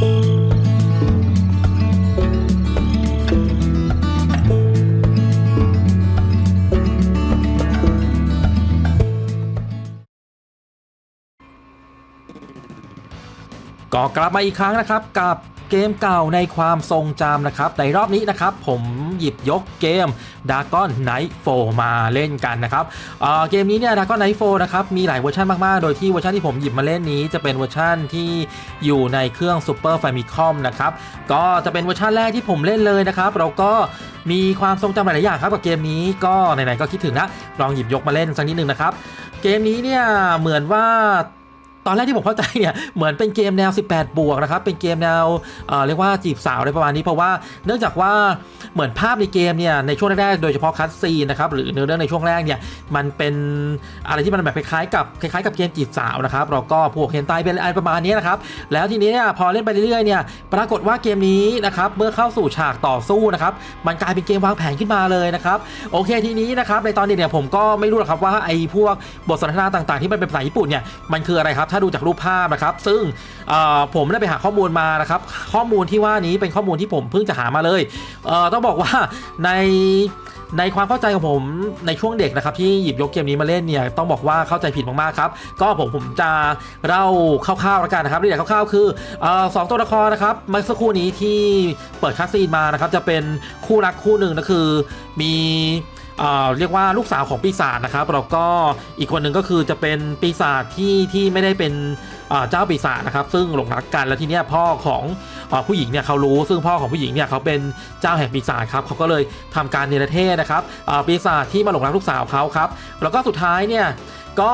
ก็กลับมาอีกครั้งนะครับกับ เกมเก่าในความทรงจำนะครับ ในรอบนี้นะครับผมหยิบยกเกม d a g o n Night 4 มาเล่นกันนะครับเเกมนี้เนี่ย d a g o n Night 4 นะครับ มีหลายเวอร์ชันมาก ๆ โดยที่เวอร์ชันที่ผมหยิบมาเล่นนี้จะเป็นเวอร์ชันที่อยู่ในเครื่อง Super Famicom นะครับ ก็จะเป็นเวอร์ชันแรกที่ผมเล่นเลยนะครับเราก็มีความทรงจำหลาย ๆ อย่างครับกับเกมนี้ก็ไหน ๆ ก็คิดถึงนะลองหยิบยกมาเล่นสักนิดนึงนะครับเกมนี้เนี่ยเหมือนว่า ตอนแรกที่ผมเข้าใจเนี่ยเหมือนเป็นเกมแนว 18 บวกนะครับเป็นเกมแนวเเรียกว่าจีบสาวอะไรประมาณนี้เพราะว่าเนื่องจากว่าเหมือนภาพในเกมเนี่ยในช่วงแรกๆโดยเฉพาะคัสซีนะครับหรือเนื้อเรื่องในช่วงแรกเนี่ยมันเป็นอะไรที่มันแบบคล้ายๆกับคล้ายๆกับเกมจีบสาวนะครับแล้วก็พวกเฮนไตเป็นอะไรประมาณนี้นะครับแล้วทีนี้เนี่ยพอเล่นไปเรื่อยๆเนี่ยปรากฏว่าเกมนี้นะครับเมื่อเข้าสู่ฉากต่อสู้นะครับมันกลายเป็นเกมวางแผนขึ้นมาเลยนะครับโอเคทีนี้นะครับในตอนนี้เนี่ยผมก็ไม่รู้หรอกครับว่าไอ้พวกบทสนทนาต่างๆ ที่มันเป็นภาษาญี่ปุ่นเนี่ยมันคืออะไรครับถ้าดูจากรูปภาพนะครับ ซึ่งผมได้ไปหาข้อมูลมานะครับ ข้อมูลที่ว่านี้เป็นข้อมูลที่ผมเพิ่งจะหามาเลยเต้องบอกว่าในในความเข้าใจของผมในช่วงเด็กนะครับที่หยิบยกเกมนี้มาเล่นเนี่ยต้องบอกว่าเข้าใจผิดมากๆครับก็ผมผมจะเล่าคร่าวๆแล้วกันนะครับเรียกคร่าวๆคืออสองตัวละครนะครับเมื่อสักครู่นี้ที่เปิดคัสซีนมานะครับจะเป็นคู่รักคู่หนึ่งนะคือมี เเรียกว่าลูกสาวของปีศาจนะครับแล้วก็อีกคนหนึ่งก็คือจะเป็นปีศาจที่ที่ไม่ได้เป็นเจ้าปีศาจนะครับ ซึ่งหลงรักกันแล้วทีเนี้ยพ่อของอผู้หญิงเนี่ยเขารู้ ซึ่งพ่อของผู้หญิงเนี่ยเขาเป็นเจ้าแห่งปีศาจครับเขาก็เลยทำการเนรเทศนะครับปีศาจที่มาหลงรักลูกสาวเขาครับ แล้วก็สุดท้ายเนี่ยก็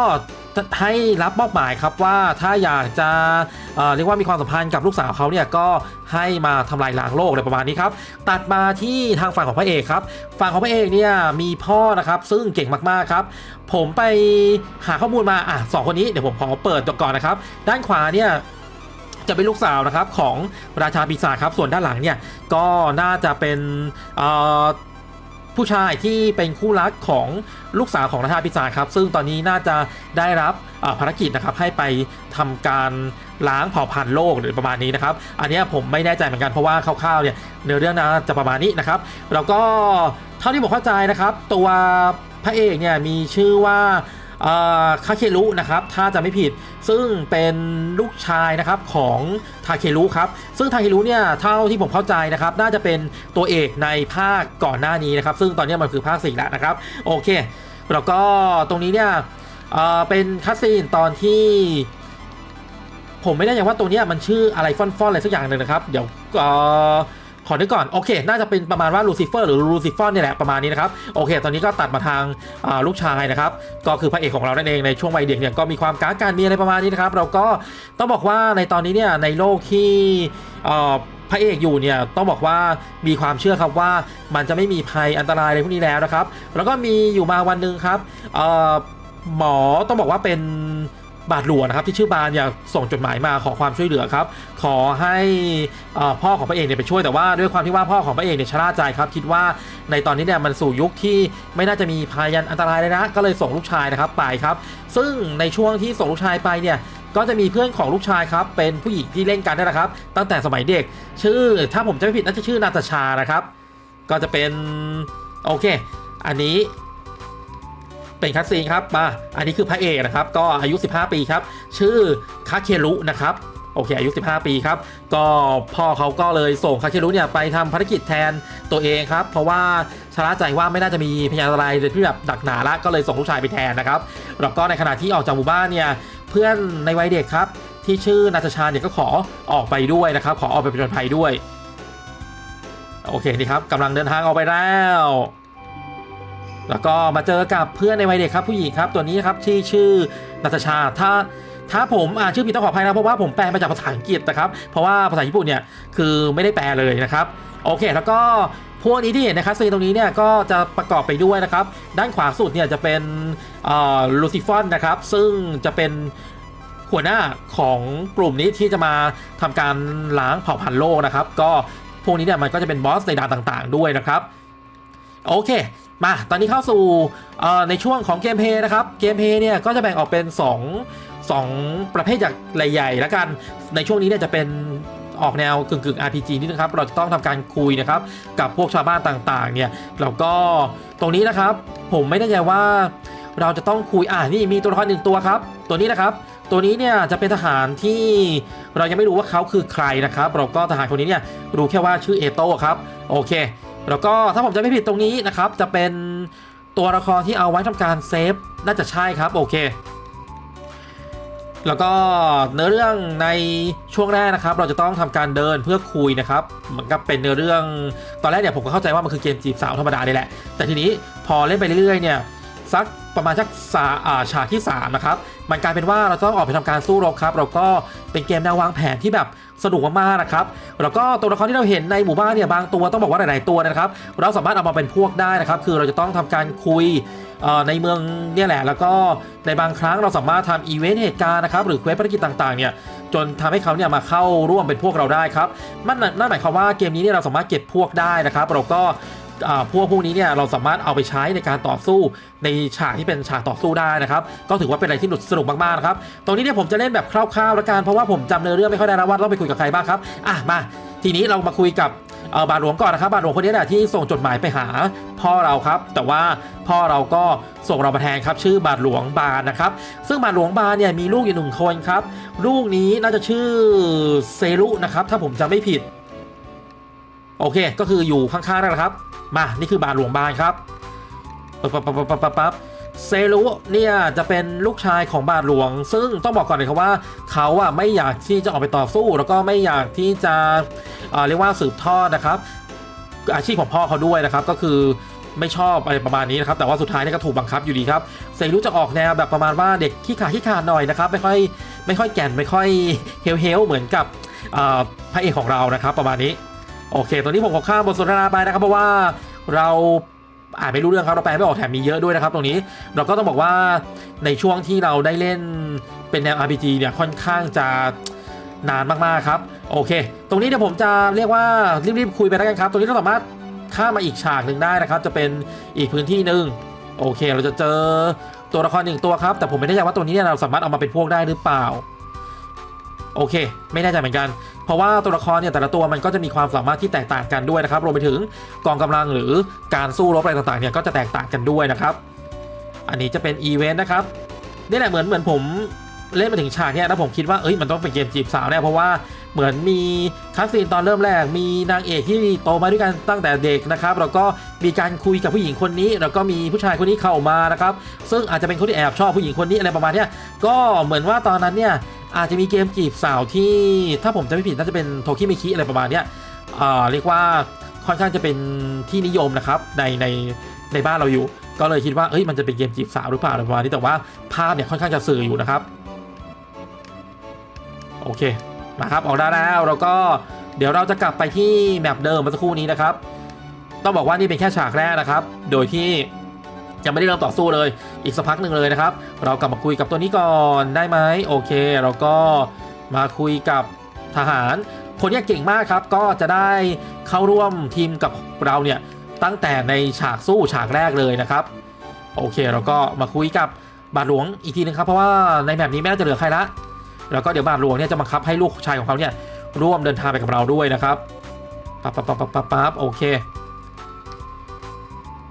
ให้รับมอบหมายครับว่าถ้าอยากจะเเรียกว่ามีความสัมพันธ์กับลูกสาวเขาเนี่ยก็ให้มาทำลายล้างโลกอะไรประมาณนี้ครับตัดมาที่ทางฝั่งของพระเอกครับฝั่งของพระเอกเนี่ยมีพ่อนะครับซึ่งเก่งมากๆครับ ผมไปหาข้อมูลมาอะสองคนนี้เดี๋ยวผมขอเปิดก่อนนะครับด้านขวาเนี่ยจะเป็นลูกสาวนะครับของราชาปีศาจครับ ส่วนด้านหลังเนี่ยก็น่าจะเป็นเอ่อ ผู้ชายที่เป็นคู่รักของลูกสาวของราชาพิศาจครับซึ่งตอนนี้น่าจะได้รับภารกิจนะครับให้ไปทำการล้างเผ่าพันธุ์โลกหรือประมาณนี้นะครับ อันนี้ผมไม่แน่ใจเหมือนกันเพราะว่าคร่าวๆเนี่ยเนื้อเรื่องน่าจะประมาณนี้นะครับ แล้วก็เท่าที่ผมเข้าใจนะครับ ตัวพระเอกเนี่ยมีชื่อว่า คาเครุนะครับถ้าจะไม่ผิดซึ่งเป็นลูกชายนะครับของทาเครุครับซึ่งทาเครุเนี่ยเท่าที่ผมเข้าใจนะครับน่าจะเป็นตัวเอกในภาคก่อนหน้านี้นะครับ ซึ่งตอนนี้มันคือภาคสี่แล้วนะครับโอเคแล้วก็ตรงนี้เนี่ยเเป็นคัสซีนตอนที่ผมไม่แน่ใจว่าตัวเนี้ยมันชื่ออะไรฟอนฟอนอะไรสักอย่างหนึ่งนะครับ เดี๋ยวเออ ขอนึกก่อนโอเค น่าจะเป็นประมาณว่าลูซิเฟอร์หรือลูซิฟอนเนี่ยแหละประมาณนี้นะครับโอเค ตอนนี้ก็ตัดมาทางาลูกชายนะครับก็คือพระเอกของเรานั่นเองในช่วงวัยเด็กเนี่ยก็มีความก้าการมีอะไรประมาณนี้นะครับเราก็ต้องบอกว่าในตอนนี้เนี่ยในโลกที่พระเอกอยู่เนี่ยต้องบอกว่ามีความเชื่อครับว่ามันจะไม่มีภัยอันตรายอะไรพวกนี้แล้วนะครับ แล้วก็มีอยู่มาวันหนึ่งครับหมอต้องบอกว่าเป็น บาทหลวงนะครับที่ชื่อบานเนี่ยส่งจดหมายมาขอความช่วยเหลือครับ ขอให้อ่อพ่อของพระเอกเนี่ยไปช่วยแต่ว่าด้วยความที่ว่าพ่อของพระเอกเนี่ยชราใจครับ คิดว่าในตอนนี้เนี่ยมันสู่ยุคที่ไม่น่าจะมีพายันอันตรายเลยนะ ก็เลยส่งลูกชายนะครับไปครับ ซึ่งในช่วงที่ส่งลูกชายไปเนี่ยก็จะมีเพื่อนของลูกชายครับ เป็นผู้หญิงที่เล่นกันนั่แหละครับ ตั้งแต่สมัยเด็ก ชื่อถ้าผมจะไม่ผิดน่าจะชื่อนาตาชานะครับ ก็จะเป็นโอเค อันนี้ เป็นคัสซีนครับมาอันนี้คือพระเอกนะครับก็อายุ 15 ปีครับชื่อคาเครุนะครับโอเคอายุ 15 ปีครับ ก็พ่อเขาก็เลยส่งคาเครุเนี่ยไปทำภารกิจแทนตัวเองครับ เพราะว่าชะล่าใจว่าไม่น่าจะมีพยานอะไรที่แบบดักหนาละก็เลยส่งลูกชายไปแทนนะครับแล้วก็ในขณะที่ออกจากหมู่บ้านเนี่ยเพื่อนในวัยเด็กครับ ที่ชื่อนาตาชาเนี่ยก็ขอออกไปด้วยนะครับ ขอออกไปผจญภัยด้วย โอเคนี่ครับกำลังเดินทางออกไปแล้ว แล้วก็มาเจอกับเพื่อนในวัยเด็กครับผู้หญิงครับตัวนี้ครับที่ชื่อนาตชาถ้าถ้าผมอ่านชื่อผิดต้องขออภัยนะเพราะว่าผมแปลมาจากภาษาอังกฤษนะครับ เพราะว่าภาษาญี่ปุ่นเนี่ยคือไม่ได้แปลเลยนะครับโอเค แล้วก็พวกนี้ที่เห็นนะครับซีนตรงนี้เนี่ยก็จะประกอบไปด้วยนะครับ ด้านขวาสุดเนี่ยจะเป็นลูซิฟอนนะครับ ซึ่งจะเป็นหัวหน้าของกลุ่มนี้ที่จะมาทำการล้างเผ่าพันธุ์โลกนะครับ ก็พวกนี้เนี่ยมันก็จะเป็นบอสในด่านต่างๆด้วยนะครับ โอเค มา ตอนนี้เข้าสู่ในช่วงของเกมเพย์นะครับ เกมเพย์เนี่ยก็จะแบ่งออกเป็น2งประเภทจากใหญ่ๆแล้วกัน ในช่วงนี้เนี่ยจะเป็นออกแนวกึ่งกึ่ง RPG นิดนึงครับ เราจะต้องทำการคุยนะครับ กับพวกชาวบ้านต่างๆ เนี่ยแล้วก็ตรงนี้นะครับ ผมไม่แน่ใจว่าเราจะต้องคุย อ่านี่มีตัวละครหนึ่งตัวครับ ตัวนี้นะครับ ตัวนี้เนี่ยจะเป็นทหารที่เรายังไม่รู้ว่าเขาคือใครนะครับ เราก็ทหารคนนี้เนี่ยรู้แค่ว่าชื่อเอโต้ครับ โอเค แล้วก็ถ้าผมจะไม่ผิดตรงนี้นะครับ จะเป็นตัวละครที่เอาไว้ทำการเซฟน่าจะใช่ครับโอเค แล้วก็เนื้อเรื่องในช่วงแรกนะครับ เราจะต้องทำการเดินเพื่อคุยนะครับเหมือนกับเป็นเนื้อเรื่องตอนแรกเนี่ยผมก็เข้าใจว่ามันคือเกมจีบสาวธรรมดาเลยแหละ แต่ทีนี้พอเล่นไปเรื่อยๆเนี่ยสักประมาณสักสาอ่าฉากที่3นะครับ มันกลายเป็นว่าเราต้องออกไปทำการสู้รบครับแล้วก็เป็นเกมแนววางแผนที่แบบ สนุกมากๆนะครับแล้วก็ตัวละครที่เราเห็นในหมู่บ้านเนี่ยบางตัวต้องบอกว่าหลายๆตัวนะครับ เราสามารถเอามาเป็นพวกได้นะครับ คือเราจะต้องทำการคุยในเมืองเนี่ยแหละ แล้วก็ในบางครั้งเราสามารถทำอีเวนต์เหตุการณ์นะครับหรือเควสภารกิจต่างๆเนี่ยจนทำให้เขาเนี่ยมาเข้าร่วมเป็นพวกเราได้ครับมันนั่นหมายความว่าเกมนี้เนี่ยเราสามารถเก็บพวกได้นะครับ เราก็ พวกพวกนี้เนี่ยเราสามารถเอาไปใช้ในการต่อสู้ในฉากที่เป็นฉากต่อสู้ได้นะครับก็ถือว่าเป็นอะไรที่สนุกมากๆนะครับตรงนี้เนี่ยผมจะเล่นแบบคร่าวๆแล้วกันเพราะว่าผมจำเนื้อเรื่องไม่ค่อยได้แล้วว่าต้องไปคุยกับใครบ้างครับอะมาทีนี้เรามาคุยกับเออบาทหลวงก่อนนะครับบาทหลวงคนนี้แหละที่ส่งจดหมายไปหาพ่อเราครับ แต่ว่าพ่อเราก็ส่งเรามาแทนครับ ชื่อบาทหลวงบานนะครับ ซึ่งบาทหลวงบานเนี่ยมีลูกอยู่หนึ่งคนครับ ลูกนี้น่าจะชื่อเซรุนะครับ ถ้าผมจำไม่ผิด โอเค ก็คืออยู่ข้างๆนั่นแหละครับ มา นี่คือบาทหลวงบานครับปั๊บปั๊บปั๊บปั๊บปั๊บเซรุเนี่ยจะเป็นลูกชายของบาทหลวง ซึ่งต้องบอกก่อนเลยครับว่าเขาอะไม่อยากที่จะออกไปต่อสู้ แล้วก็ไม่อยากที่จะเเรียกว่าสืบทอดนะครับ อาชีพของพ่อเขาด้วยนะครับ ก็คือไม่ชอบอะไรประมาณนี้นะครับ แต่ว่าสุดท้ายเนี่ยก็ถูกบังคับอยู่ดีครับเซรุจะออกแนวแบบประมาณว่าเด็กขี้ขาขี้ขาดหน่อยนะครับ ไม่ค่อยไม่ค่อยแก่นไม่ค่อยเฮลเฮลเหมือนกับพระเอกของเรานะครับ ประมาณนี้ โอเคตรงนี้ผมขอข้ามบทสนทนาไปนะครับเพราะว่าเราอ่านไม่รู้เรื่องครับเราแปลไม่ออกแถมมีเยอะด้วยนะครับ ตรงนี้เราก็ต้องบอกว่าในช่วงที่เราได้เล่นเป็นแนว RPG เนี่ยค่อนข้างจะนานมากๆครับ โอเค ตรงนี้เดี๋ยวผมจะเรียกว่ารีบๆคุยไปแล้วกันครับ ตรงนี้เราสามารถข้ามมาอีกฉากหนึ่งได้นะครับ จะเป็นอีกพื้นที่หนึ่งโอเค เราจะเจอตัวละครหนึ่งตัวครับ แต่ผมไม่แน่ใจว่าตัวนี้เนี่ยเราสามารถเอามาเป็นพวกได้หรือเปล่า โอเค ไม่แน่ใจเหมือนกัน เพราะว่าตัวละครเนี่ยแต่ละตัวมันก็จะมีความสามารถที่แตกต่างกันด้วยนะครับรวมไปถึงกองกำลังหรือการสู้รบอะไรต่างๆเนี่ยก็จะแตกต่างกันด้วยนะครับ อันนี้จะเป็นอีเวนต์นะครับนี่แหละเหมือนเหมือนผมเล่นมาถึงฉากเนี้ยแล้วผมคิดว่าเอ้ยมันต้องเป็นเกมจีบสาวแน่เพราะว่าเหมือนมีคัสซีนตอนเริ่มแรก มีนางเอกที่โตมาด้วยกันตั้งแต่เด็กนะครับแล้วก็มีการคุยกับผู้หญิงคนนี้ แล้วก็มีผู้ชายคนนี้เข้ามานะครับซึ่งอาจจะเป็นคนที่แอบชอบผู้หญิงคนนี้อะไรประมาณเนี้ยก็เหมือนว่าตอนนั้นเนี่ย อาจจะมีเกมจีบสาวที่ถ้าผมจะไม่ผิดน่าจะเป็นโทคิมิคิอะไรประมาณเนี้ยเรียกว่าค่อนข้างจะเป็นที่นิยมนะครับในในในบ้านเราอยู่ ก็เลยคิดว่าเอ้ยมันจะเป็นเกมจีบสาวหรือเปล่าอะไรประมาณนี้แต่ว่าภาพเนี่ยค่อนข้างจะสื่ออยู่นะครับ โอเคมาครับออกได้แล้วแล้วก็เดี๋ยวเราจะกลับไปที่แมปเดิมเมื่อสักครู่นี้นะครับ ต้องบอกว่านี่เป็นแค่ฉากแรกนะครับ โดยที่ ยังไม่ได้เริ่มต่อสู้เลย อีกสักพักหนึ่งเลยนะครับ เรากลับมาคุยกับตัวนี้ก่อนได้ไหมโอเค เราก็มาคุยกับทหาร คนนี้เก่งมากครับ ก็จะได้เข้าร่วมทีมกับเราเนี่ยตั้งแต่ในฉากสู้ฉากแรกเลยนะครับ โอเค เราก็มาคุยกับบาทหลวงอีกทีนึงครับเพราะว่าในแบบนี้ไม่น่าจะเหลือใครละแล้วก็เดี๋ยวบาทหลวงเนี่ยจะบังคับให้ลูกชายของเขาเนี่ยร่วมเดินทางไปกับเราด้วยนะครับปั๊บปั๊บปั๊บปั๊บปั๊บปั๊บโอเค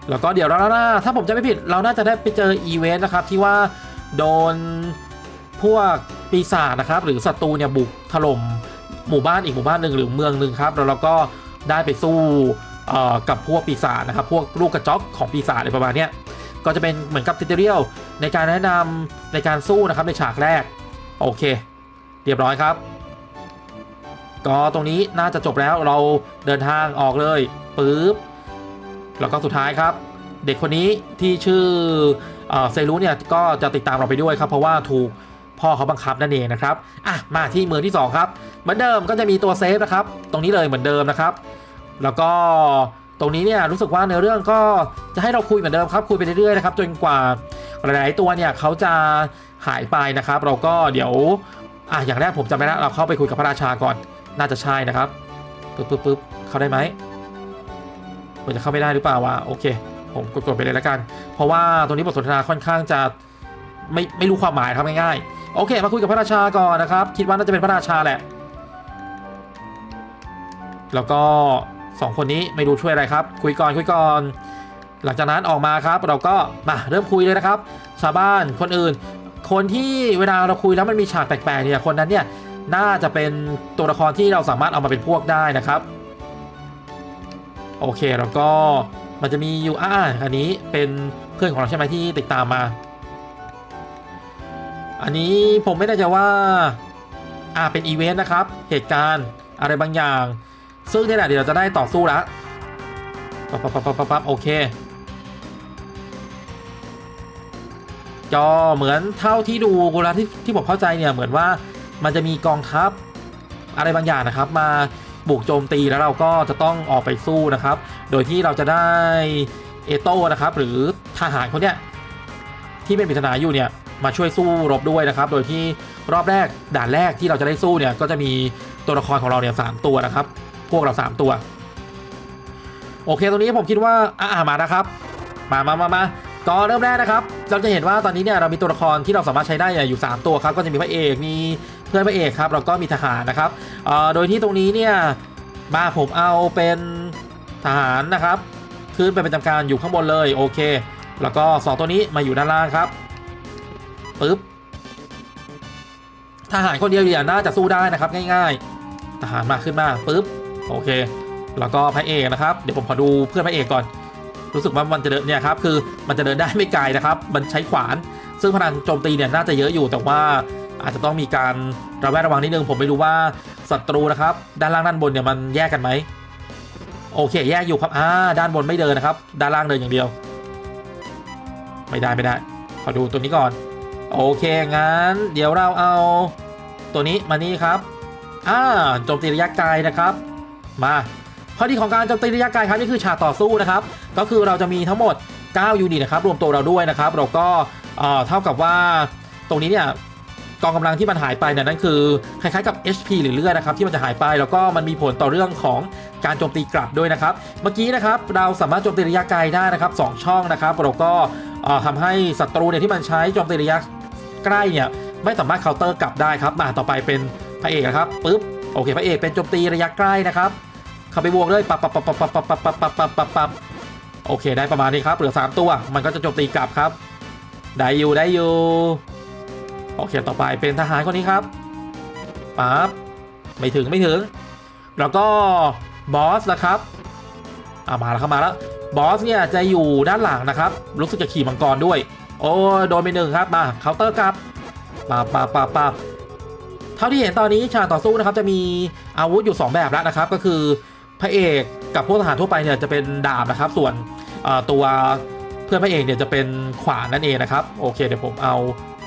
แล้วก็เดี๋ยวเราถ้าผมจะไม่ผิด เราน่าจะได้ไปเจออีเวนต์นะครับที่ว่าโดนพวกปีศาจนะครับ หรือศัตรูเนี่ยบุกถล่มหมู่บ้านอีกหมู่บ้านหนึ่งหรือเมืองหนึ่งครับแล้วเราก็ได้ไปสู้กับพวกปีศาจนะครับ พวกลูกกระจอกของปีศาจอะไรประมาณนี้ก็จะเป็นเหมือนกับทิเทเรียลในการแนะนำในการสู้นะครับในฉากแรก โอเค เรียบร้อยครับ ก็ตรงนี้น่าจะจบแล้วเราเดินทางออกเลยปึ๊บ แล้วก็สุดท้ายครับ เด็กคนนี้ที่ชื่อเซรุเนี่ยก็จะติดตามเราไปด้วยครับ เพราะว่าถูกพ่อเขาบังคับนั่นเองนะครับอะมาที่เมืองที่สองครับ เหมือนเดิมก็จะมีตัวเซฟนะครับ ตรงนี้เลยเหมือนเดิมนะครับ แล้วก็ตรงนี้เนี่ยรู้สึกว่าเนื้อเรื่องก็จะให้เราคุยเหมือนเดิมครับ คุยไปเรื่อยๆนะครับจนกว่าหลายๆตัวเนี่ยเขาจะหายไปนะครับ เราก็เดี๋ยวอะอย่างแรกผมจำไม่ได้เราเข้าไปคุยกับพระราชาก่อน น่าจะใช่นะครับปึ๊บปึ๊บปึ๊บเข้าได้ไหม มือนจะเข้าไม่ได้หรือเปล่าวะโอเค ผมกดๆไปเลยแล้วกัน เพราะว่าตรงนี้บทสนทนาค่อนข้างจะไม่ไม่รู้ความหมายครับง่ายๆโอเค มาคุยกับพระราชาก่อนนะครับ คิดว่าน่าจะเป็นพระราชาแหละ แล้วก็สองคนนี้ไม่รู้ช่วยอะไรครับ คุยก่อนคุยก่อนหลังจากนั้นออกมาครับ เราก็มาเริ่มคุยเลยนะครับ ชาวบ้านคนอื่น คนที่เวลาเราคุยแล้วมันมีฉากแปลกๆเนี่ยคนนั้นเนี่ยน่าจะเป็นตัวละครที่เราสามารถเอามาเป็นพวกได้นะครับ โอเคแล้วก็มันจะมีอยู่อ่าอันนี้เป็นเพื่อนของเราใช่ไหมที่ติดตามมา อันนี้ผมไม่แน่ใจว่าอ่าเป็นอีเวนต์นะครับ เหตุการณ์อะไรบางอย่าง ซึ่งเนี่ยแหละเดี๋ยวเราจะได้ต่อสู้ล้วปั๊บปั๊บปั๊บปั๊บปั๊บโอเคก็เหมือนเท่าที่ดูเวลาที่ที่ผมเข้าใจเนี่ยเหมือนว่ามันจะมีกองทัพอะไรบางอย่างนะครับ มา บุกโจมตีแล้วเราก็จะต้องออกไปสู้นะครับ โดยที่เราจะได้เอโต้นะครับ หรือทหารคนเนี้ยที่เป็นปริศนาอยู่เนี่ยมาช่วยสู้รบด้วยนะครับ โดยที่รอบแรกด่านแรกที่เราจะได้สู้เนี่ยก็จะมีตัวละครของเราเนี่ยสามตัวนะครับ พวกเรา 3 ตัว โอเคตรงนี้ผมคิดว่าอ่ามานะครับ มามามามาก็เริ่มแรกนะครับ เราจะเห็นว่าตอนนี้เนี่ยเรามีตัวละครที่เราสามารถใช้ได้อยู่ 3 ตัวครับ ก็จะมีพระเอก มี พื่อนพระเอกครับแล้วก็มีทหารนะครับโดยที่ตรงนี้เนี่ยมาผมเอาเป็นทหารนะครับขึ้นไปเป็นจำการอยู่ข้างบนเลยโอเค แล้วก็ 2 ตัวนี้มาอยู่ด้านล่างครับปึ๊บทหารคนเดียวเนี่ยน่าจะสู้ได้นะครับง่าย ๆ ทหารมาขึ้นมาปึ๊บโอเค แล้วก็พระเอกนะครับ เดี๋ยวผมขอดูเพื่อนพระเอกก่อน รู้สึกว่ามันจะเดินเนี่ยครับคือมันจะเดินได้ไม่ไกลนะครับ มันใช้ขวาน ซึ่งพลังโจมตีเนี่ยน่าจะเยอะอยู่แต่ว่า อาจจะต้องมีการระแวดระวังนิดนึงผมไม่รู้ว่าศัตรูนะครับ ด้านล่างด้านบนเนี่ยมันแยกกันไหมโอเค แยกอยู่ครับอ่าด้านบนไม่เดินนะครับ ด้านล่างเดินอย่างเดียว ไม่ได้ไม่ได้ขอดูตัวนี้ก่อน โอเคงั้น เดี๋ยวเราเอา ตัวนี้มานี่ครับอ่าโจมตีระยะไกลนะครับ มาข้อดีของการโจมตีระยะไกลครับนี่คือฉากต่อสู้นะครับ ก็คือเราจะมีทั้งหมด 9 ยูนิตนะครับ รวมตัวเราด้วยนะครับ เราก็เอ่อเท่ากับว่าตรงนี้เนี่ย กองกำลังที่มันหายไปเนี่ยนั่นคือคล้ายๆกับ HP หรือเลือดนะครับที่มันจะหายไปแล้วก็มันมีผลต่อเรื่องของการโจมตีกลับด้วยนะครับ เมื่อกี้นะครับเราสามารถโจมตีระยะไกลได้นะครับสองช่องนะครับเราก็เอ่อทำให้ศัตรูเนี่ยที่มันใช้โจมตีระยะใกล้เนี่ยไม่สามารถเคาน์เตอร์กลับได้ครับมาต่อไปเป็นพระเอกนะครับปึ๊บโอเคพระเอกเป็นโจมตีระยะใกล้นะครับเข้าไปบวกเลยปับปับปับปับปับปับปับปับปับปับปับปับโอเคได้ประมาณนี้ครับเหลือ 3 ตัว มันก็จะโจมตีกลับครับ ได้อยู่ได้อยู่ โอเคต่อไปเป็นทหารคนนี้ครับปั๊บไม่ถึงไม่ถึง แล้วก็บอสนะครับอามาแล้วครับมาแล้วบอสเนี่ยจะอยู่ด้านหลังนะครับ รู้สึกจะขี่มังกรด้วย โอ้โดนไปหนึ่งครับมาเคาน์เตอร์กลับปับปับปับปับเท่าที่เห็นตอนนี้ฉากต่อสู้นะครับ จะมีอาวุธอยู่ 2 แบบแล้วนะครับ ก็คือพระเอกกับพวกทหารทั่วไปเนี่ยจะเป็นดาบนะครับ ส่วนตัวเพื่อนพระเอกเนี่ยจะเป็นขวานนั่นเองนะครับ โอเคเดี๋ยวผมเอา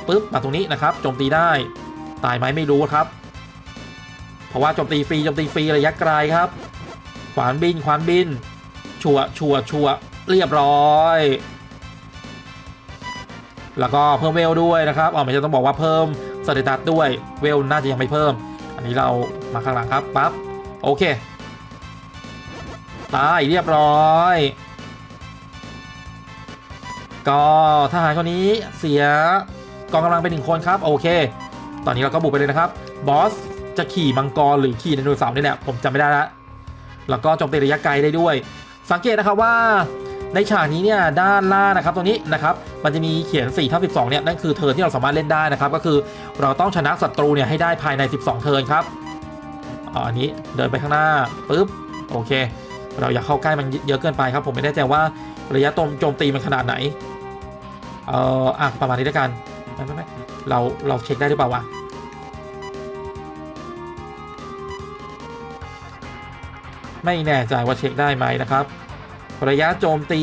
ปุ๊บมาตรงนี้นะครับโจมตีได้ตายไหมไม่รู้ครับ เพราะว่าโจมตีฟรีโจมตีฟรีระยะไกลครับขวานบินขวานบิน ชัวชัวชัวเรียบร้อย แล้วก็เพิ่มเวลด้วยนะครับอ๋อไม่ใช่ต้องบอกว่าเพิ่มสเตตัสด้วยเวลน่าจะยังไม่เพิ่ม อันนี้เรามาข้างหลังครับปั๊บโอเคตายเรียบร้อย ก็ทหารคนนี้เสีย กองกำลังไปหนึ่งคนครับโอเค ตอนนี้เราก็บุกไปเลยนะครับบอสจะขี่มังกรหรือขี่ไดโนเสาร์นี่แหละผมจำไม่ได้ละแล้วก็โจมตีระยะไกลได้ด้วย สังเกตนะครับว่าในฉากนี้เนี่ยด้านล่างนะครับตรงนี้นะครับมันจะมีเขียน4ทับ12เนี่ยนั่นคือเทิร์นที่เราสามารถเล่นได้นะครับก็คือเราต้องชนะศัตรูเนี่ยให้ได้ภายใน 12 เทิร์นครับอันนี้เดินไปข้างหน้าปุ๊บโอเค เราอยากเข้าใกล้มันเยอะเกินไปครับ ผมไม่แน่ใจว่าระยะตมโจมตีมันขนาดไหนเอ่ออะประมาณนี้แล้วกัน ไม่ไม่ไม่เราเราเช็คได้หรือเปล่าวะไม่แน่ใจว่าเช็คได้ไหมนะครับ ระยะโจมตี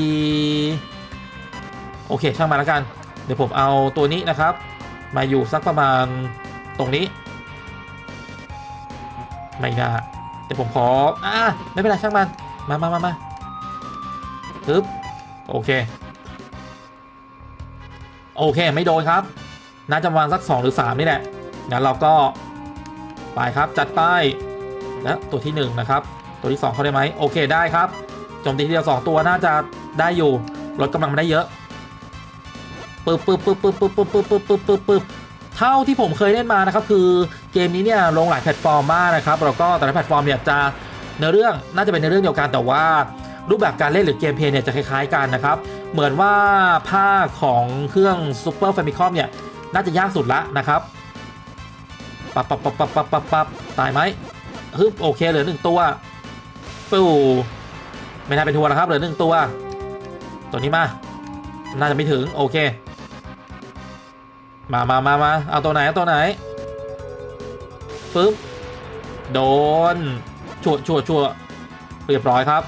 โอเคช่างมาแล้วกัน เดี๋ยวผมเอาตัวนี้นะครับ มาอยู่สักประมาณตรงนี้ ไม่น่าเดี๋ยวผมขออ่าไม่เป็นไรช่างมันมามามามาปึ๊บโอเค โอเค ไม่โดนครับ น่าจะประมาณสัก 2 หรือ 3 นี่แหละงั้นเราก็ไปครับจัดไปและตัวที่ 1 นะครับ ตัวที่ 2 เข้าได้ไหมโอเคได้ครับโจมตีทีเดียว 2 ตัวน่าจะได้อยู่ลดกำลังมาได้เยอะปึ๊บปึ๊บปึ๊บปึ๊บปึ๊บปึ๊บปึ๊บปึ๊บปึ๊บปึ๊บเท่าที่ผมเคยเล่นมานะครับคือเกมนี้เนี่ยลงหลายแพลตฟอร์มมากนะครับแล้วก็แต่ละแพลตฟอร์มเนี่ยจะเนื้อเรื่องน่าจะเป็นเนื้อเรื่องเดียวกันแต่ว่ารูปแบบการเล่นหรือเกมเพลย์เนี่ยจะคล้ายๆกันนะครับ เหมือนว่าภาคของเครื่อง Super Famicom เนี่ย น่าจะยากสุดละนะครับปับปับปับปับปับปับปับตายไหมฮึบโอเคเหลือหนึ่งตัวฟูไม่น่าเป็นทัวร์นะครับเหลือหนึ่งตัว ตัวนี้มา น่าจะไม่ถึงโอเค มามามามาเอาตัวไหนเอาตัวไหนฟึบโดนชัวชัวชัวเรียบร้อยครับ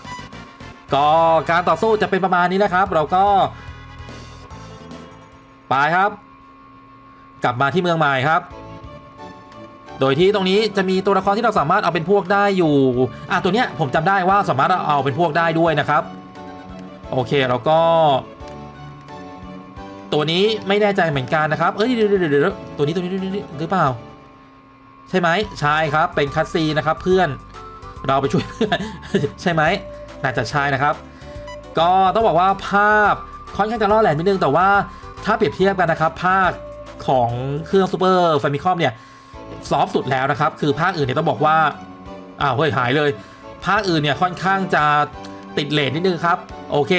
ก็การต่อสู้จะเป็นประมาณนี้นะครับ เราก็ ไปครับ กลับมาที่เมืองใหม่ครับ โดยที่ตรงนี้จะมีตัวละครที่เราสามารถเอาเป็นพวกได้อยู่อะตัวเนี้ยผมจำได้ว่าสามารถเอาเป็นพวกได้ด้วยนะครับ โอเคแล้วก็ ตัวนี้ไม่แน่ใจเหมือนกันนะครับ เอ้ยเดี๋ยวเดี๋ยวเดี๋ยวตัวนี้ตัวนี้ตัวนี้หรือเปล่า ใช่ไหมใช่ครับเป็นคัสซีนะครับเพื่อนเราไปช่วยเพื่อนใช่ไหมน่าจะใช่นะครับ ก็ต้องบอกว่าภาพค่อนข้างจะล่อแหลมนิดนึงแต่ว่าถ้าเปรียบเทียบกันนะครับ ภาค ของเครื่องซูเปอร์ฟมิคอมเนี่ยซอฟสุดแล้วนะครับ คือภาคอื่นเนี่ยต้องบอกว่า อ้าวเฮ้ยหายเลย ภาคอื่นเนี่ยค่อนข้างจะติดเลทนิดนึงครับ โอเค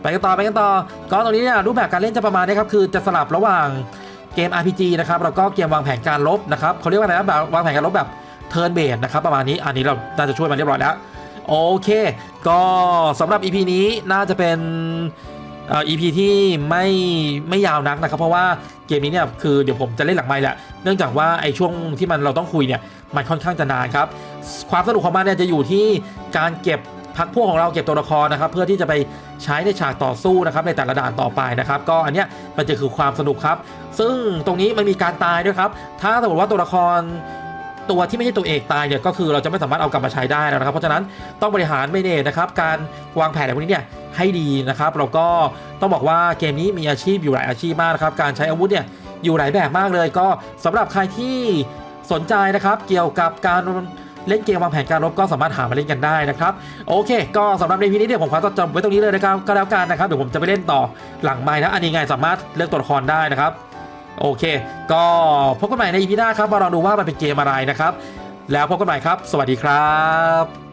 ไปกันต่อไปกันต่อก็ตรงนี้เนี่ยรูปแบบการเล่นจะประมาณนี้ครับ คือจะสลับระหว่างเกม RPG นะครับแล้วก็เกมวางแผนการลบนะครับเขาเรียกว่าอะไรนะแบบวางแผนการลบแบบเทิร์นเบสนะครับประมาณนี้อันนี้เราน่าจะช่วยมันเรียบร้อยแล้วโอเค ก็สำหรับ EP นี้น่าจะเป็น เอ่อ EP ที่ไม่ไม่ยาวนักนะครับ เพราะว่าเกมนี้เนี่ยคือเดี๋ยวผมจะเล่นหลังไมค์แหละ เนื่องจากว่าไอ้ช่วงที่มันเราต้องคุยเนี่ยมันค่อนข้างจะนานครับ ความสนุกของมันเนี่ยจะอยู่ที่การเก็บพักพวกของเราเก็บตัวละครนะครับ เพื่อที่จะไปใช้ในฉากต่อสู้นะครับในแต่ละด่านต่อไปนะครับ ก็อันเนี้ยมันจะคือความสนุกครับ ซึ่งตรงนี้มันมีการตายด้วยครับ ถ้าสมมติว่าตัวละคร ตัวที่ไม่ใช่ตัวเอกตายเนี่ยก็คือเราจะไม่สามารถเอากลับมาใช้ได้แล้วนะครับ เพราะฉะนั้นต้องบริหารเมเนจนะครับการวางแผนอะไรพวกนี้เนี่ยให้ดีนะครับแล้วก็ต้องบอกว่าเกมนี้มีอาชีพอยู่หลายอาชีพมากนะครับการใช้อาวุธเนี่ยอยู่หลายแบบมากเลย ก็สำหรับใครที่สนใจนะครับ เกี่ยวกับการเล่นเกมวางแผนการรบก็สามารถหามาเล่นกันได้นะครับโอเค ก็สำหรับในพีนี้เดี๋ยวผมขอจบไว้ตรงนี้เลยนะครับก็แล้วกันนะครับเดี๋ยวผมจะไปเล่นต่อหลังไม้นะอันนี้ไงสามารถเลือกตัวละครได้นะครับ โอเค ก็พบกันใหม่ในอีพีหน้าครับมาลองดูว่ามันเป็นเกมอะไรนะครับ แล้วพบกันใหม่ครับ สวัสดีครับ